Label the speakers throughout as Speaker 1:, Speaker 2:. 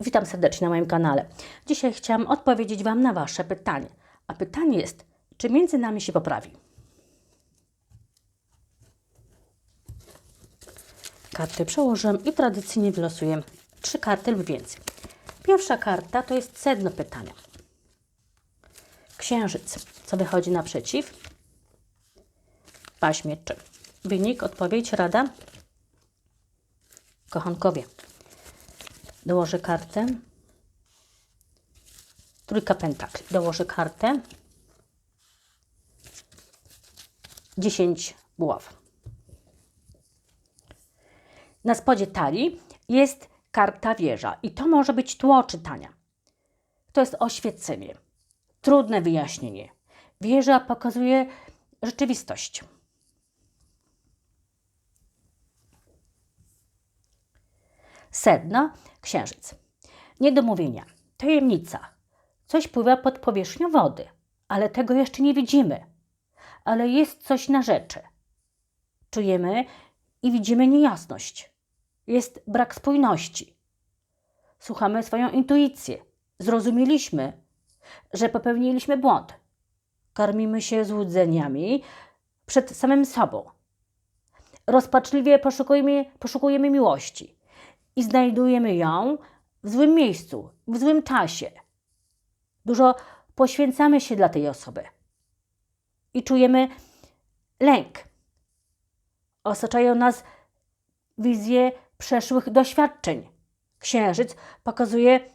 Speaker 1: Witam serdecznie na moim kanale. Dzisiaj chciałam odpowiedzieć Wam na Wasze pytanie. A pytanie jest, czy między nami się poprawi? Karty przełożyłem i tradycyjnie wylosuję trzy karty lub więcej. Pierwsza karta to jest sedno pytania. Księżyc. Co wychodzi naprzeciw? Paź mieczy. Wynik, odpowiedź, rada? Kochankowie. Dołożę kartę. Trójka pentakli. Dołożę kartę. 10 buław. Na spodzie talii jest karta wieża i to może być tło czytania. To jest oświecenie, trudne wyjaśnienie. Wieża pokazuje rzeczywistość. Sedno, księżyc. Niedomówienia, tajemnica. Coś pływa pod powierzchnią wody, ale tego jeszcze nie widzimy. Ale jest coś na rzeczy. Czujemy i widzimy niejasność. Jest brak spójności. Słuchamy swoją intuicję. Zrozumieliśmy, że popełniliśmy błąd. Karmimy się złudzeniami przed samym sobą. Rozpaczliwie poszukujemy, poszukujemy miłości i znajdujemy ją w złym miejscu, w złym czasie. Dużo poświęcamy się dla tej osoby i czujemy lęk. Osaczają nas wizje przeszłych doświadczeń. Księżyc pokazuje,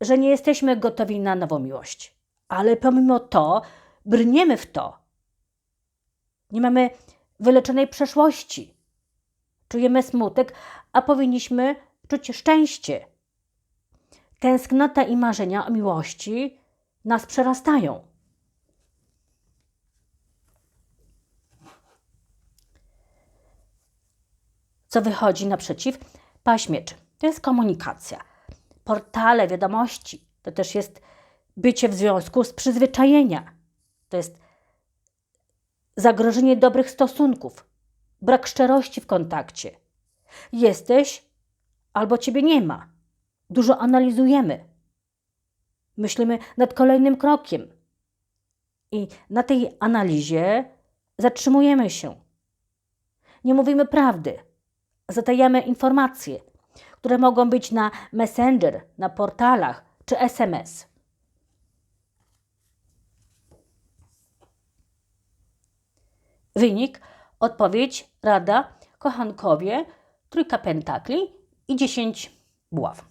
Speaker 1: że nie jesteśmy gotowi na nową miłość, ale pomimo to brniemy w to. Nie mamy wyleczonej przeszłości. Czujemy smutek, a powinniśmy czuć szczęście. Tęsknota i marzenia o miłości nas przerastają. Co wychodzi naprzeciw? Paśmiecz. To jest komunikacja. Portale, wiadomości. To też jest bycie w związku z przyzwyczajenia. To jest zagrożenie dobrych stosunków, brak szczerości w kontakcie. Jesteś albo ciebie nie ma. Dużo analizujemy. Myślimy nad kolejnym krokiem. I na tej analizie zatrzymujemy się. Nie mówimy prawdy. Zatajamy informacje, które mogą być na Messenger, na portalach czy SMS. Wynik, odpowiedź, rada, kochankowie, trójka pentakli i 10 buław.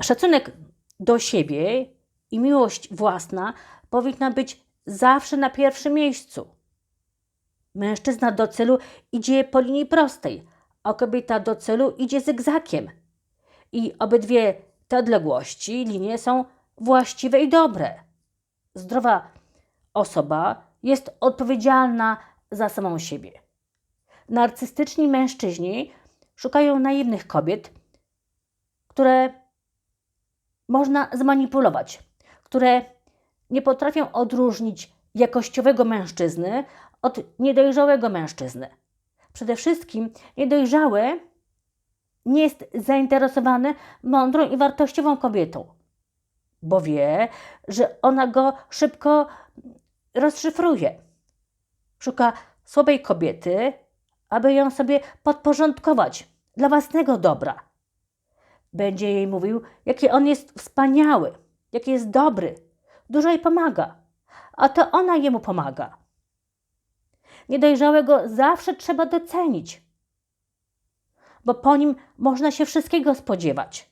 Speaker 1: Szacunek do siebie i miłość własna powinna być zawsze na pierwszym miejscu. Mężczyzna do celu idzie po linii prostej, a kobieta do celu idzie zygzakiem. I obydwie te odległości, linie są właściwe i dobre. Zdrowa osoba jest odpowiedzialna za samą siebie. Narcystyczni mężczyźni szukają naiwnych kobiet, które można zmanipulować, które nie potrafią odróżnić jakościowego mężczyzny od niedojrzałego mężczyzny. Przede wszystkim niedojrzały nie jest zainteresowany mądrą i wartościową kobietą, bo wie, że ona go szybko rozszyfruje. Szuka słabej kobiety, aby ją sobie podporządkować dla własnego dobra. Będzie jej mówił, jaki on jest wspaniały, jaki jest dobry, dużo jej pomaga, a to ona jemu pomaga. Niedojrzałego zawsze trzeba docenić, bo po nim można się wszystkiego spodziewać.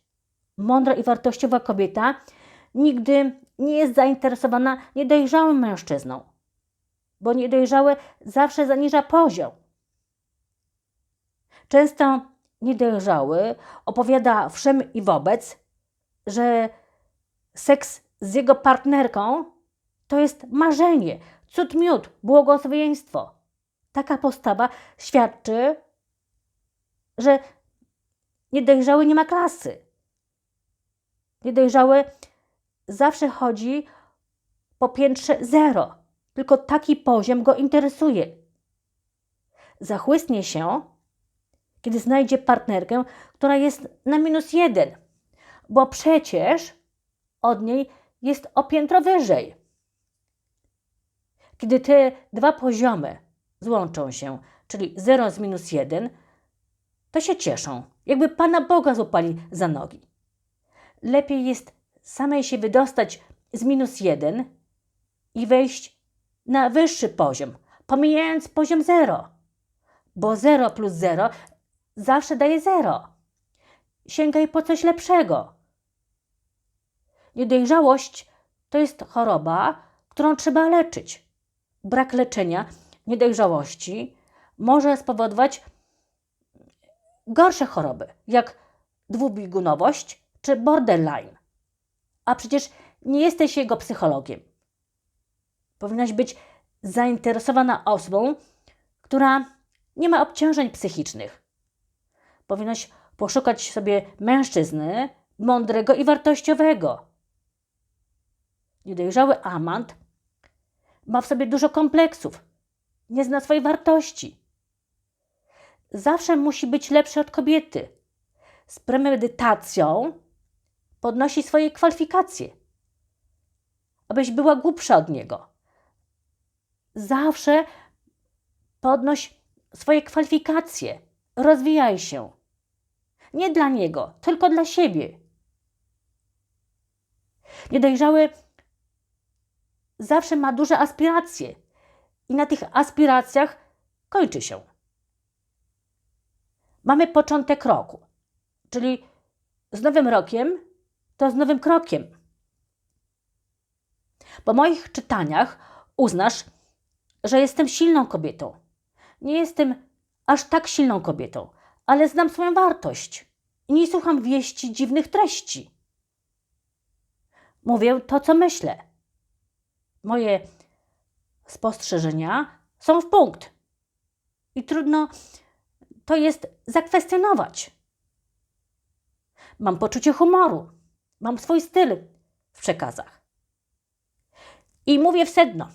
Speaker 1: Mądra i wartościowa kobieta nigdy nie jest zainteresowana niedojrzałym mężczyzną, bo niedojrzały zawsze zaniża poziom. Często niedojrzały opowiada wszem i wobec, że seks z jego partnerką to jest marzenie, cud miód, błogosławieństwo. Taka postawa świadczy, że niedojrzały nie ma klasy. Niedojrzały zawsze chodzi po piętrze zero. Tylko taki poziom go interesuje. Zachłysnie się, kiedy znajdzie partnerkę, która jest na minus jeden, bo przecież od niej jest o piętro wyżej. Kiedy te dwa poziomy złączą się, czyli 0 z minus 1, to się cieszą, jakby Pana Boga złapali za nogi. Lepiej jest samej się wydostać z minus 1 i wejść na wyższy poziom, pomijając poziom 0, bo 0 plus 0 zawsze daje 0. Sięgaj po coś lepszego. Niedojrzałość to jest choroba, którą trzeba leczyć. Brak leczenia niedojrzałości może spowodować gorsze choroby, jak dwubiegunowość czy borderline. A przecież nie jesteś jego psychologiem. Powinnaś być zainteresowana osobą, która nie ma obciążeń psychicznych. Powinnaś poszukać sobie mężczyzny mądrego i wartościowego. Niedojrzały amant ma w sobie dużo kompleksów, nie zna swojej wartości. Zawsze musi być lepszy od kobiety. Z premedytacją podnosi swoje kwalifikacje, abyś była głupsza od niego. Zawsze podnoś swoje kwalifikacje, rozwijaj się. Nie dla niego, tylko dla siebie. Niedojrzały zawsze ma duże aspiracje i na tych aspiracjach kończy się. Mamy początek roku, czyli z nowym rokiem to z nowym krokiem. Po moich czytaniach uznasz, że jestem silną kobietą. Nie jestem aż tak silną kobietą, ale znam swoją wartość i nie słucham wieści dziwnych treści. Mówię to, co myślę. Moje spostrzeżenia są w punkt i trudno to jest zakwestionować. Mam poczucie humoru, mam swój styl w przekazach. I mówię w sedno.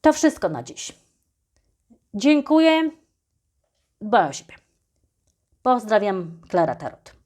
Speaker 1: To wszystko na dziś. Dziękuję. Dbaj o siebie. Pozdrawiam, Klara Tarot.